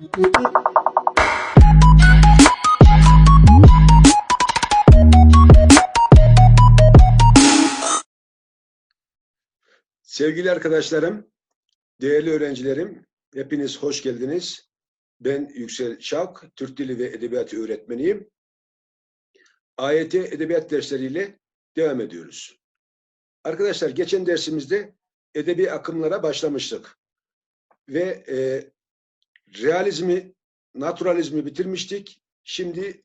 Sevgili arkadaşlarım, değerli öğrencilerim, hepiniz hoş geldiniz. Ben Yüksel Şavk, Türk Dili ve Edebiyatı öğretmeniyim. AYT edebiyat dersleriyle devam ediyoruz. Arkadaşlar geçen dersimizde edebi akımlara başlamıştık. Ve e, realizmi, naturalizmi bitirmiştik. Şimdi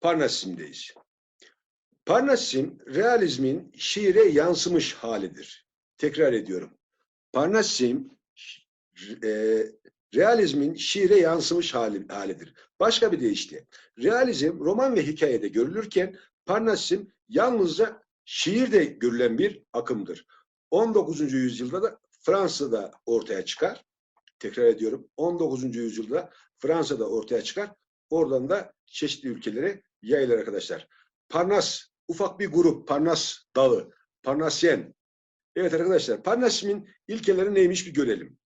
Parnasizm'deyiz. Parnasizm, realizmin şiire yansımış halidir. Tekrar ediyorum. Parnasizm, e, realizmin şiire yansımış hali, halidir. Başka bir deyişle, realizm roman ve hikayede görülürken Parnasizm yalnızca şiirde görülen bir akımdır. 19. yüzyılda da Fransa'da ortaya çıkar. Tekrar ediyorum. 19. yüzyılda Fransa'da ortaya çıkar. Oradan da çeşitli ülkelere yayılır arkadaşlar. Parnas, ufak bir grup, Parnas dağı, Parnasyen. Evet arkadaşlar, Parnasizmin ilkeleri neymiş bir görelim.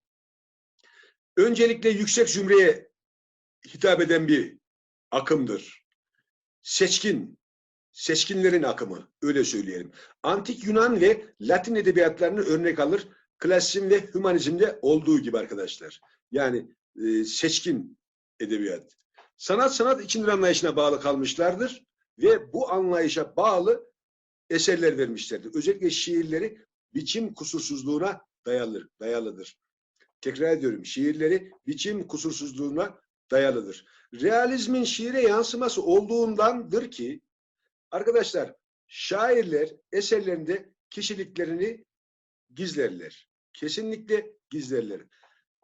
Öncelikle yüksek zümreye hitap eden bir akımdır. Seçkin, seçkinlerin akımı, öyle söyleyelim. Antik Yunan ve Latin edebiyatlarını örnek alır. Klasizm ve hümanizmde olduğu gibi arkadaşlar. Yani e, seçkin edebiyat. Sanat sanat içindir anlayışına bağlı kalmışlardır ve bu anlayışa bağlı eserler vermişlerdir. Özellikle şiirleri biçim kusursuzluğuna dayalıdır. dayalıdır. Tekrar ediyorum, şiirleri biçim kusursuzluğuna dayalıdır. Realizmin şiire yansıması olduğundandır ki arkadaşlar şairler eserlerinde kişiliklerini gizlerler. Kesinlikle gizlerler.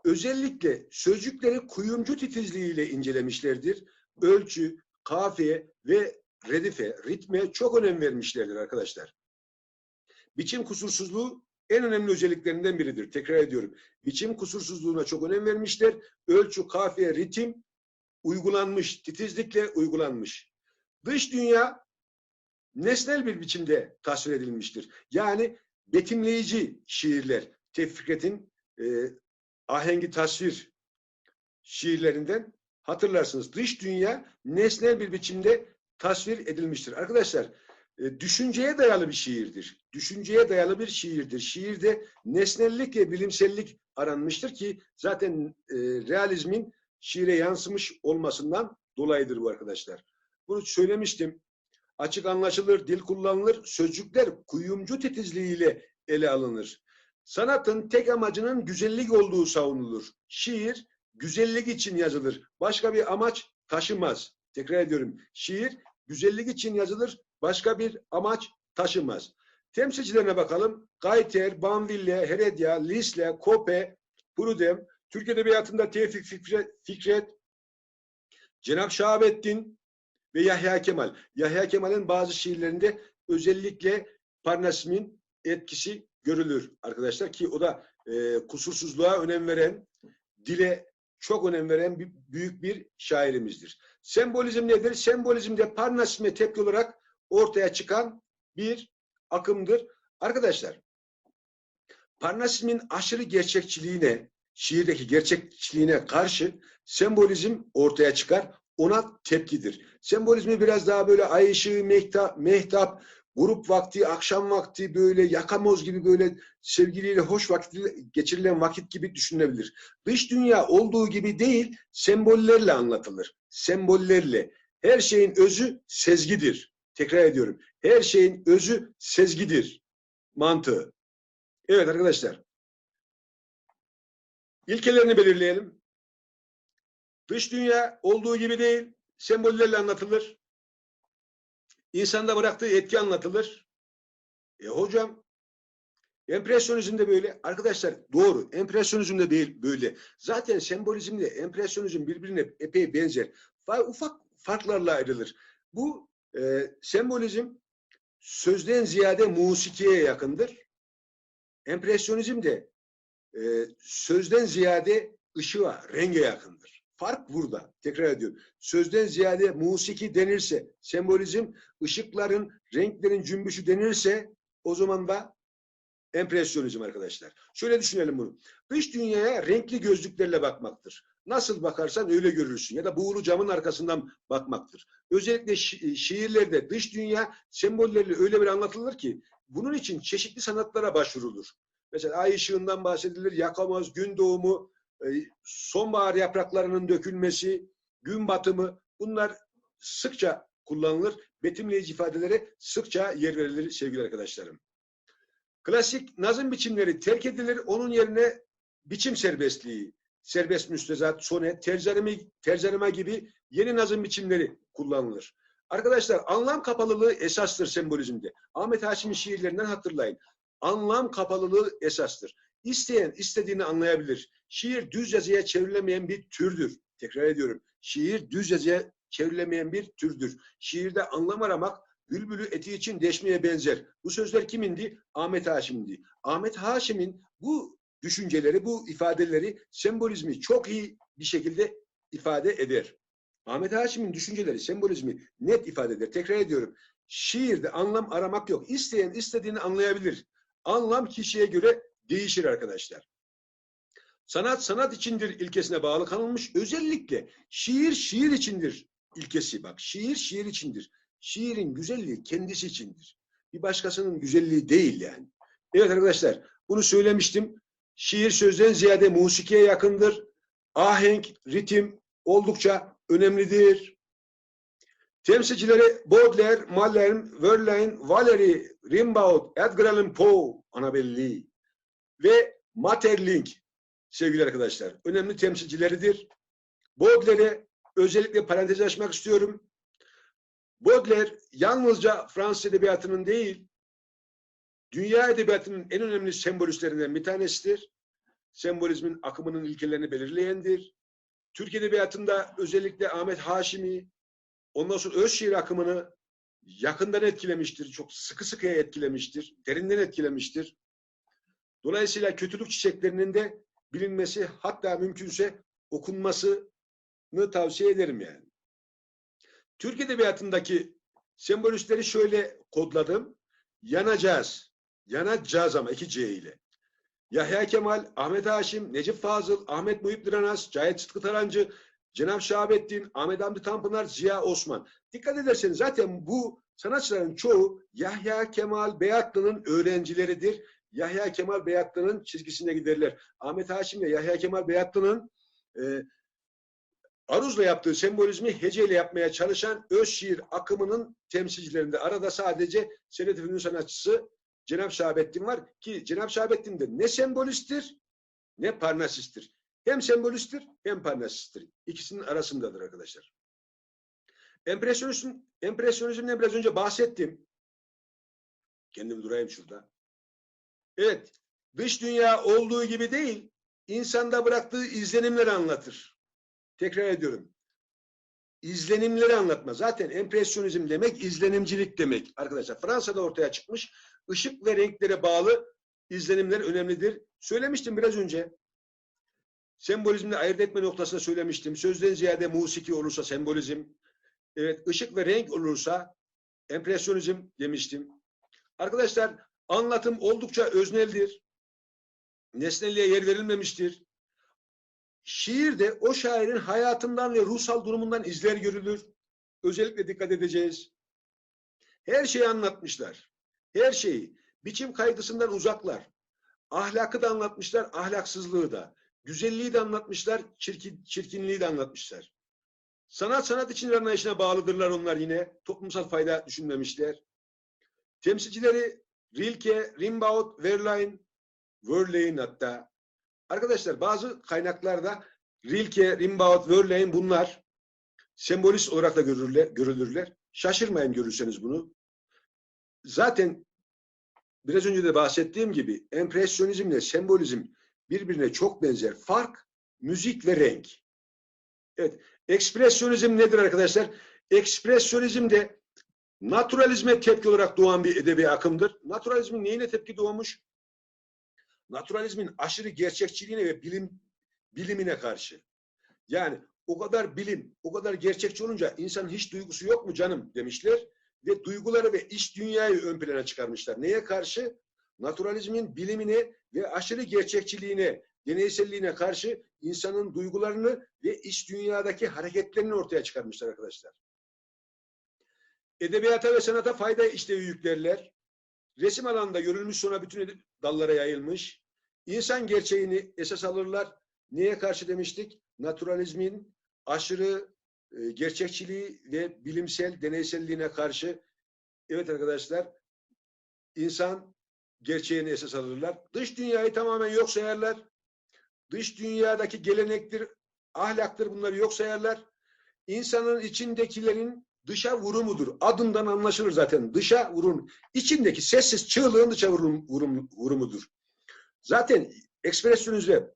Özellikle sözcükleri kuyumcu titizliğiyle incelemişlerdir. Ölçü, kafiye ve redife, ritme çok önem vermişlerdir arkadaşlar. Biçim kusursuzluğu en önemli özelliklerinden biridir. Tekrar ediyorum. Biçim kusursuzluğuna çok önem vermişler. Ölçü, kafiye, ritim uygulanmış, titizlikle uygulanmış. Dış dünya nesnel bir biçimde tasvir edilmiştir. Yani betimleyici şiirler. Tevfiket'in e, ahengi tasvir şiirlerinden hatırlarsınız. Dış dünya nesnel bir biçimde tasvir edilmiştir. Arkadaşlar e, düşünceye dayalı bir şiirdir. Düşünceye dayalı bir şiirdir. Şiirde nesnellik ve bilimsellik aranmıştır ki zaten e, realizmin şiire yansımış olmasından dolayıdır bu arkadaşlar. Bunu söylemiştim. Açık anlaşılır, dil kullanılır, sözcükler kuyumcu titizliğiyle ele alınır. Sanatın tek amacının güzellik olduğu savunulur. Şiir güzellik için yazılır. Başka bir amaç taşımaz. Tekrar ediyorum. Şiir güzellik için yazılır. Başka bir amaç taşımaz. Temsilcilerine bakalım. Gayter, Banville, Heredia, Lisle, Kope, Prudem, Türk Edebiyatı'nda Tevfik Fikret, Fikret Cenab Şahabettin ve Yahya Kemal. Yahya Kemal'in bazı şiirlerinde özellikle Parnasizmin etkisi görülür arkadaşlar ki o da e, kusursuzluğa önem veren, dile çok önem veren bir, büyük bir şairimizdir. Sembolizm nedir? Sembolizmde Parnasizme tepki olarak ortaya çıkan bir akımdır. Arkadaşlar, Parnasizmin aşırı gerçekçiliğine, şiirdeki gerçekçiliğine karşı sembolizm ortaya çıkar. Ona tepkidir. Sembolizmi biraz daha böyle ay ışığı, mehtap, mehtap grup vakti, akşam vakti böyle yakamoz gibi böyle sevgiliyle hoş vakit geçirilen vakit gibi düşünülebilir. Dış dünya olduğu gibi değil, sembollerle anlatılır. Sembollerle. Her şeyin özü sezgidir. Tekrar ediyorum. Her şeyin özü sezgidir. Mantığı. Evet arkadaşlar. İlkelerini belirleyelim. Dış dünya olduğu gibi değil, sembollerle anlatılır. İnsanda bıraktığı etki anlatılır. E hocam, empresyonizm de böyle. Arkadaşlar doğru, empresyonizm de değil böyle. Zaten sembolizmle empresyonizm birbirine epey benzer. Ufak farklarla ayrılır. Bu e, sembolizm sözden ziyade musikiye yakındır. Empresyonizm de e, sözden ziyade ışığa, renge yakındır. Fark burada. Tekrar ediyorum. Sözden ziyade musiki denirse, sembolizm, ışıkların, renklerin cümbüşü denirse o zaman da empresyonizm arkadaşlar. Şöyle düşünelim bunu. Dış dünyaya renkli gözlüklerle bakmaktır. nasıl bakarsan öyle görürsün ya da buğulu camın arkasından bakmaktır. Özellikle şi- şiirlerde dış dünya sembolleriyle öyle bir anlatılır ki bunun için çeşitli sanatlara başvurulur. Mesela ay ışığından bahsedilir, yakamoz, gün doğumu, sonbahar yapraklarının dökülmesi, gün batımı bunlar sıkça kullanılır. Betimleyici ifadelere sıkça yer verilir sevgili arkadaşlarım. Klasik nazım biçimleri terk edilir. Onun yerine biçim serbestliği, serbest müstezat, sonet, terzaneme, terzaneme gibi yeni nazım biçimleri kullanılır. Arkadaşlar anlam kapalılığı esastır sembolizmde. Ahmet Haşim'in şiirlerinden hatırlayın. Anlam kapalılığı esastır. İsteyen istediğini anlayabilir. Şiir düz yazıya çevrilemeyen bir türdür. Tekrar ediyorum. Şiir düz yazıya çevrilemeyen bir türdür. Şiirde anlam aramak bülbülü eti için deşmeye benzer. Bu sözler kimindi? Ahmet Haşim'di. Ahmet Haşim'in bu düşünceleri, bu ifadeleri, sembolizmi çok iyi bir şekilde ifade eder. Ahmet Haşim'in düşünceleri, sembolizmi net ifade eder. Tekrar ediyorum. Şiirde anlam aramak yok. İsteyen istediğini anlayabilir. Anlam kişiye göre değişir arkadaşlar. Sanat sanat içindir ilkesine bağlı kalınmış. Özellikle şiir şiir içindir ilkesi. Bak şiir şiir içindir. Şiirin güzelliği kendisi içindir. Bir başkasının güzelliği değil yani. Evet arkadaşlar bunu söylemiştim. Şiir sözden ziyade musikiye yakındır. Ahenk, ritim oldukça önemlidir. Temsilcileri Baudelaire, Mallarmé, Verlaine, Valery, Rimbaud, Edgar Allan Poe, Annabel Lee ve Maeterlinck sevgili arkadaşlar. Önemli temsilcileridir. Baudelaire'e özellikle parantez açmak istiyorum. Baudelaire yalnızca Fransız edebiyatının değil, dünya edebiyatının en önemli sembolistlerinden bir tanesidir. Sembolizmin akımının ilkelerini belirleyendir. Türk edebiyatında özellikle Ahmet Haşimi, ondan sonra öz şiir akımını yakından etkilemiştir. Çok sıkı sıkıya etkilemiştir. Derinden etkilemiştir. Dolayısıyla kötülük çiçeklerinin de bilinmesi hatta mümkünse okunmasını tavsiye ederim yani. Türk Edebiyatı'ndaki sembolistleri şöyle kodladım. Yanacağız. Yanacağız ama iki C ile. Yahya Kemal, Ahmet Haşim, Necip Fazıl, Ahmet Muhip Diranas, Cahit Sıtkı Tarancı, Cenab Şahabettin, Ahmet Hamdi Tanpınar, Ziya Osman. Dikkat ederseniz zaten bu sanatçıların çoğu Yahya Kemal Beyatlı'nın öğrencileridir. Yahya Kemal Beyatlı'nın çizgisine giderler. Ahmet Haşim ve Yahya Kemal Beyatlı'nın e, aruzla yaptığı sembolizmi heceyle yapmaya çalışan öz şiir akımının temsilcilerinde. Arada sadece Senet Ünlü sanatçısı Cenab Şahabettin var ki Cenab Şahabettin de ne sembolisttir ne parnasisttir. Hem sembolisttir hem parnasisttir. İkisinin arasındadır arkadaşlar. Empresyonizm, empresyonizmden biraz önce bahsettim. Kendim durayım şurada. Evet, dış dünya olduğu gibi değil, insanda bıraktığı izlenimleri anlatır. Tekrar ediyorum. İzlenimleri anlatma. Zaten empresyonizm demek izlenimcilik demek arkadaşlar. Fransa'da ortaya çıkmış ışık ve renklere bağlı izlenimler önemlidir. Söylemiştim biraz önce. Sembolizmle ayırt etme noktasında söylemiştim. Sözden ziyade musiki olursa sembolizm, evet ışık ve renk olursa empresyonizm demiştim. Arkadaşlar anlatım oldukça özneldir. Nesnelliğe yer verilmemiştir. Şiirde o şairin hayatından ve ruhsal durumundan izler görülür. Özellikle dikkat edeceğiz. Her şeyi anlatmışlar. Her şeyi. Biçim kaygısından uzaklar. Ahlakı da anlatmışlar, ahlaksızlığı da. Güzelliği de anlatmışlar, çirkin, çirkinliği de anlatmışlar. Sanat sanat için anlayışına bağlıdırlar onlar yine. Toplumsal fayda düşünmemişler. Temsilcileri Rilke, Rimbaud, Verlaine, Verlaine hatta. Arkadaşlar bazı kaynaklarda Rilke, Rimbaud, Verlaine bunlar sembolist olarak da görülürler. görülürler. Şaşırmayın görürseniz bunu. Zaten biraz önce de bahsettiğim gibi empresyonizmle sembolizm birbirine çok benzer. Fark müzik ve renk. Evet. Ekspresyonizm nedir arkadaşlar? Ekspresyonizm de naturalizme tepki olarak doğan bir edebi akımdır. Naturalizmin neyine tepki doğmuş? Naturalizmin aşırı gerçekçiliğine ve bilim bilimine karşı. Yani o kadar bilim, o kadar gerçekçi olunca insanın hiç duygusu yok mu canım demişler ve duyguları ve iç dünyayı ön plana çıkarmışlar. Neye karşı? Naturalizmin bilimine ve aşırı gerçekçiliğine deneyselliğine karşı insanın duygularını ve iç dünyadaki hareketlerini ortaya çıkarmışlar arkadaşlar. Edebiyata ve sanata fayda işlevi yüklerler. Resim alanında görülmüş sonra bütün dallara yayılmış. İnsan gerçeğini esas alırlar. Neye karşı demiştik? Naturalizmin aşırı e, gerçekçiliği ve bilimsel deneyselliğine karşı evet arkadaşlar insan gerçeğini esas alırlar. Dış dünyayı tamamen yok sayarlar. Dış dünyadaki gelenektir, ahlaktır bunları yok sayarlar. İnsanın içindekilerin dışa vurumudur. Adından anlaşılır zaten. Dışa vurun. İçindeki sessiz çığlığın dışa vurum, vurum, vurumudur. Zaten ekspresyonizde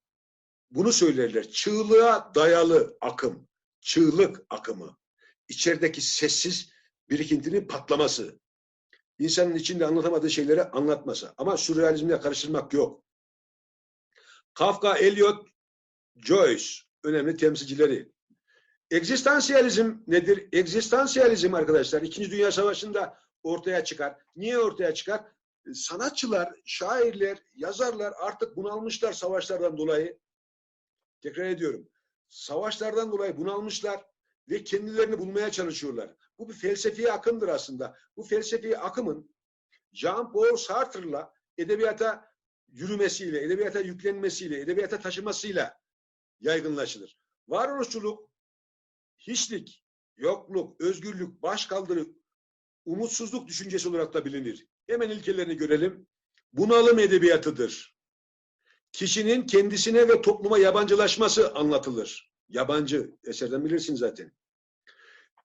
bunu söylerler. Çığlığa dayalı akım. Çığlık akımı. İçerideki sessiz birikintinin patlaması. İnsanın içinde anlatamadığı şeyleri anlatması. Ama sürrealizmle karıştırmak yok. Kafka, Eliot, Joyce önemli temsilcileri. Egzistansiyalizm nedir? Egzistansiyalizm arkadaşlar İkinci Dünya Savaşı'nda ortaya çıkar. Niye ortaya çıkar? Sanatçılar, şairler, yazarlar artık bunalmışlar savaşlardan dolayı. Tekrar ediyorum. Savaşlardan dolayı bunalmışlar ve kendilerini bulmaya çalışıyorlar. Bu bir felsefi akımdır aslında. Bu felsefi akımın Jean-Paul Sartre'la edebiyata yürümesiyle, edebiyata yüklenmesiyle, edebiyata taşımasıyla yaygınlaşılır. Varoluşçuluk, hiçlik, yokluk, özgürlük, başkaldırı, umutsuzluk düşüncesi olarak da bilinir. Hemen ilkelerini görelim. Bunalım edebiyatıdır. Kişinin kendisine ve topluma yabancılaşması anlatılır. Yabancı eserden bilirsin zaten.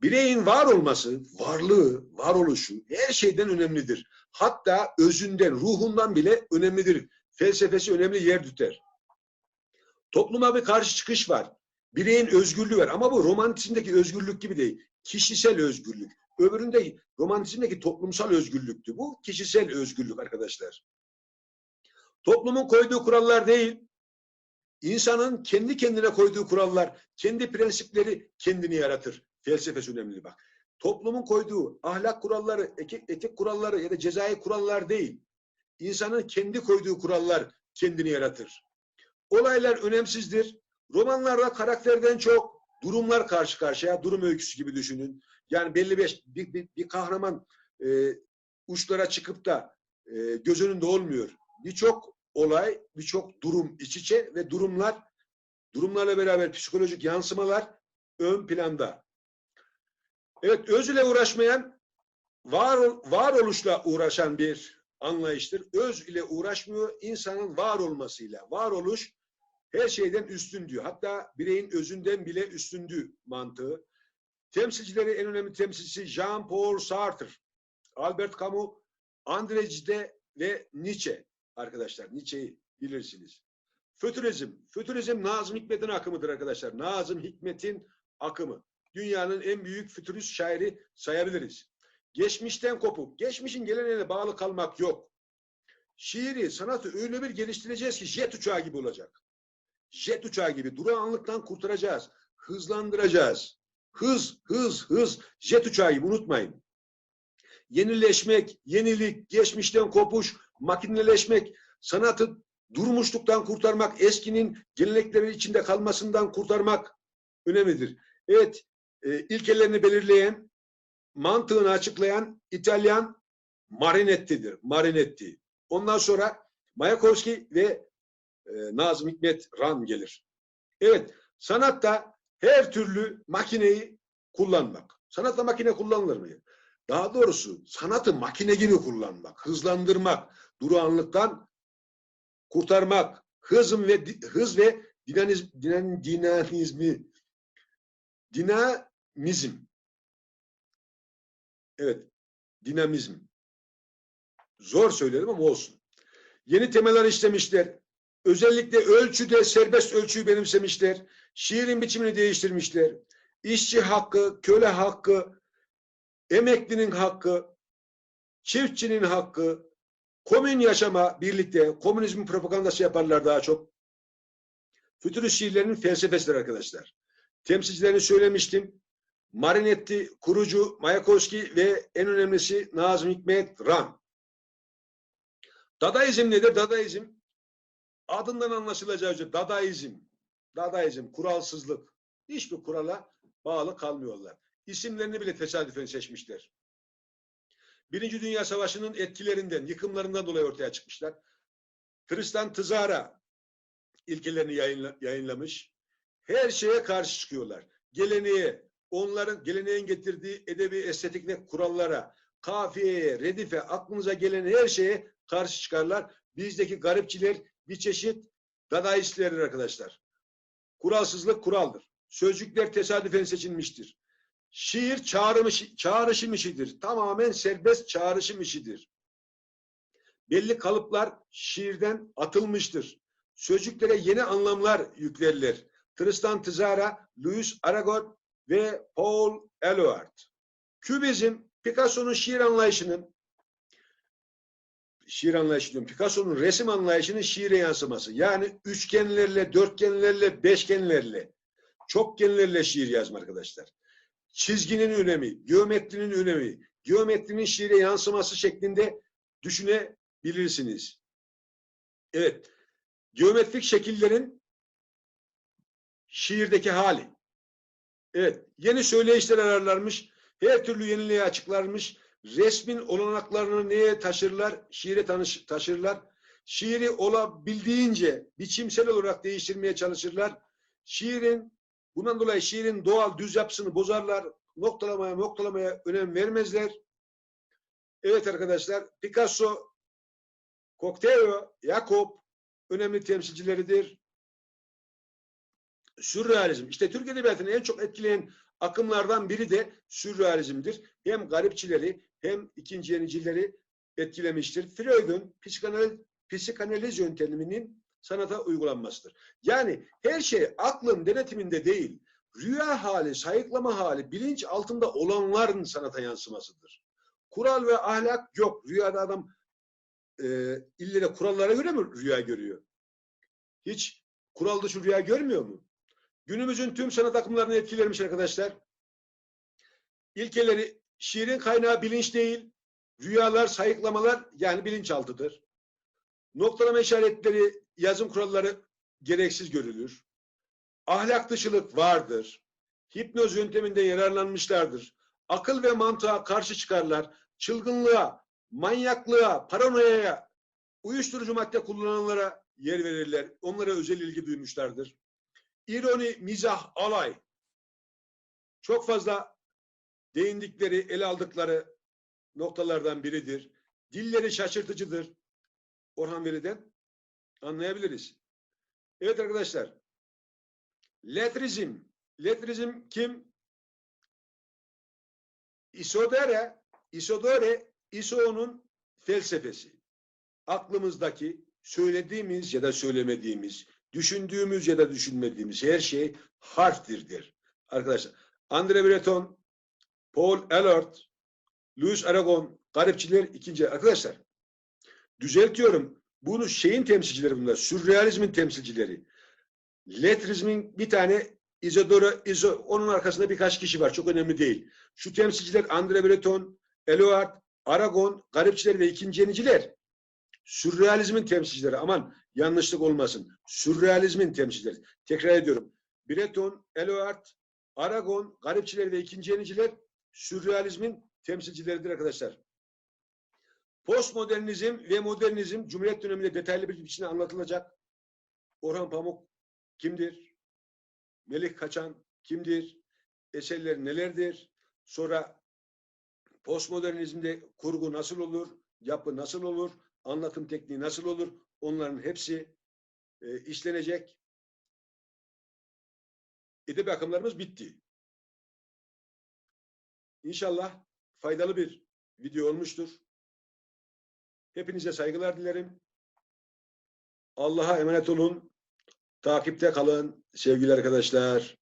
Bireyin var olması, varlığı, varoluşu her şeyden önemlidir. Hatta özünden, ruhundan bile önemlidir. Felsefesi önemli yer tutar. Topluma bir karşı çıkış var. Bireyin özgürlüğü var ama bu romantizmdeki özgürlük gibi değil. Kişisel özgürlük. Öbüründe romantizmdeki toplumsal özgürlüktü. Bu kişisel özgürlük arkadaşlar. Toplumun koyduğu kurallar değil, insanın kendi kendine koyduğu kurallar, kendi prensipleri kendini yaratır. Felsefesi önemli bak. Toplumun koyduğu ahlak kuralları, etik, kuralları ya da cezai kurallar değil. İnsanın kendi koyduğu kurallar kendini yaratır. Olaylar önemsizdir. Romanlarda karakterden çok durumlar karşı karşıya, durum öyküsü gibi düşünün. Yani belli bir, bir, bir, bir kahraman e, uçlara çıkıp da e, göz önünde olmuyor. Birçok olay, birçok durum iç içe ve durumlar, durumlarla beraber psikolojik yansımalar ön planda. Evet, öz ile uğraşmayan, var, varoluşla uğraşan bir anlayıştır. Öz ile uğraşmıyor, insanın var olmasıyla. Varoluş her şeyden üstün diyor. Hatta bireyin özünden bile üstündü mantığı. Temsilcileri en önemli temsilcisi Jean-Paul Sartre, Albert Camus, André Gide ve Nietzsche arkadaşlar. Nietzsche'yi bilirsiniz. Fütürizm. Fütürizm Nazım Hikmet'in akımıdır arkadaşlar. Nazım Hikmet'in akımı. Dünyanın en büyük fütürist şairi sayabiliriz. Geçmişten kopuk. Geçmişin geleneğine bağlı kalmak yok. Şiiri, sanatı öyle bir geliştireceğiz ki jet uçağı gibi olacak. Jet uçağı gibi durağanlıktan kurtaracağız. Hızlandıracağız. Hız, hız, hız. Jet uçağı gibi unutmayın. Yenileşmek, yenilik, geçmişten kopuş, makineleşmek, sanatı durmuşluktan kurtarmak, eskinin gelenekleri içinde kalmasından kurtarmak önemlidir. Evet, e, ilkelerini belirleyen, mantığını açıklayan İtalyan Marinetti'dir. Marinetti. Ondan sonra Mayakovski ve e, Nazım Hikmet Ran gelir. Evet, sanatta her türlü makineyi kullanmak. Sanatta makine kullanılır mı? Daha doğrusu sanatı makine gibi kullanmak, hızlandırmak, durağanlıktan kurtarmak, hızım ve hız ve dinamizm, dinamizmi dinamizm evet dinamizm zor söyledim ama olsun. Yeni temeller işlemişler. Özellikle ölçüde serbest ölçüyü benimsemişler. Şiirin biçimini değiştirmişler. İşçi hakkı, köle hakkı, emeklinin hakkı, çiftçinin hakkı, komün yaşama birlikte, komünizmin propagandası yaparlar daha çok. Fütürist şiirlerinin felsefesidir arkadaşlar. Temsilcilerini söylemiştim. Marinetti, kurucu Mayakovski ve en önemlisi Nazım Hikmet Ran. Dadaizm nedir? Dadaizm adından anlaşılacağı üzere dadaizm, dadaizm, kuralsızlık. Hiçbir kurala bağlı kalmıyorlar. İsimlerini bile tesadüfen seçmişler. Birinci Dünya Savaşı'nın etkilerinden, yıkımlarından dolayı ortaya çıkmışlar. Tristan Tzara ilkelerini yayınla, yayınlamış. Her şeye karşı çıkıyorlar. Geleneğe, onların geleneğin getirdiği edebi estetik kurallara, kafiyeye, redife, aklınıza gelen her şeye karşı çıkarlar. Bizdeki garipçiler bir çeşit dadaistlerdir arkadaşlar. Kuralsızlık kuraldır. Sözcükler tesadüfen seçilmiştir. Şiir çağrım işi, çağrışım işidir. Tamamen serbest çağrışım işidir. Belli kalıplar şiirden atılmıştır. Sözcüklere yeni anlamlar yüklerler. Tristan Tzara, Louis Aragon ve Paul Eluard. Kübizm, Picasso'nun şiir anlayışının şiir anlayışı diyorum. Picasso'nun resim anlayışının şiire yansıması. Yani üçgenlerle, dörtgenlerle, beşgenlerle, çokgenlerle şiir yazma arkadaşlar. Çizginin önemi, geometrinin önemi, geometrinin şiire yansıması şeklinde düşünebilirsiniz. Evet, geometrik şekillerin şiirdeki hali. Evet, yeni söyleyişler ararlarmış, her türlü yeniliği açıklarmış, resmin olanaklarını neye taşırlar? Şiire tanış, taşırlar. Şiiri olabildiğince biçimsel olarak değiştirmeye çalışırlar. Şiirin, bundan dolayı şiirin doğal düz yapısını bozarlar. Noktalamaya noktalamaya önem vermezler. Evet arkadaşlar, Picasso, Cocteau, Jacob önemli temsilcileridir. Sürrealizm. İşte Türk Edebiyatı'nı en çok etkileyen akımlardan biri de sürrealizmdir. Hem garipçileri hem ikinci yenicileri etkilemiştir. Freud'un psikanaliz, psikanaliz yönteminin sanata uygulanmasıdır. Yani her şey aklın denetiminde değil, rüya hali, sayıklama hali, bilinç altında olanların sanata yansımasıdır. Kural ve ahlak yok. Rüyada adam e, ille kurallara göre mi rüya görüyor? Hiç kural dışı rüya görmüyor mu? Günümüzün tüm sanat akımlarını etkilermiş arkadaşlar. İlkeleri şiirin kaynağı bilinç değil, rüyalar, sayıklamalar yani bilinçaltıdır. Noktalama işaretleri, yazım kuralları gereksiz görülür. Ahlak dışılık vardır. Hipnoz yönteminde yararlanmışlardır. Akıl ve mantığa karşı çıkarlar. Çılgınlığa, manyaklığa, paranoyaya, uyuşturucu madde kullananlara yer verirler. Onlara özel ilgi duymuşlardır. İroni, mizah, alay. Çok fazla değindikleri, ele aldıkları noktalardan biridir. Dilleri şaşırtıcıdır. Orhan Veli'den anlayabiliriz. Evet arkadaşlar. Letrizm. Letrizm kim? Isodore, Isodore, Iso'nun felsefesi. Aklımızdaki söylediğimiz ya da söylemediğimiz, düşündüğümüz ya da düşünmediğimiz her şey harftirdir. Arkadaşlar, Andre Breton, Paul Eluard, Louis Aragon, garipçiler ikinci. Arkadaşlar, düzeltiyorum. Bunu şeyin temsilcileri bunlar. Sürrealizmin temsilcileri. Letrizmin bir tane Isidoro, Iso, onun arkasında birkaç kişi var. Çok önemli değil. Şu temsilciler Andre Breton, Eluard, Aragon, garipçiler ve ikinci yeniciler. Sürrealizmin temsilcileri. Aman yanlışlık olmasın. Sürrealizmin temsilcileri. Tekrar ediyorum. Breton, Eluard, Aragon, garipçiler ve ikinci yeniciler sürrealizmin temsilcileridir arkadaşlar. Postmodernizm ve modernizm Cumhuriyet döneminde detaylı bir biçimde anlatılacak. Orhan Pamuk kimdir? Melih Kaçan kimdir? Eserleri nelerdir? Sonra postmodernizmde kurgu nasıl olur? Yapı nasıl olur? Anlatım tekniği nasıl olur? Onların hepsi e, işlenecek. Edebi akımlarımız bitti. İnşallah faydalı bir video olmuştur. Hepinize saygılar dilerim. Allah'a emanet olun. Takipte kalın sevgili arkadaşlar.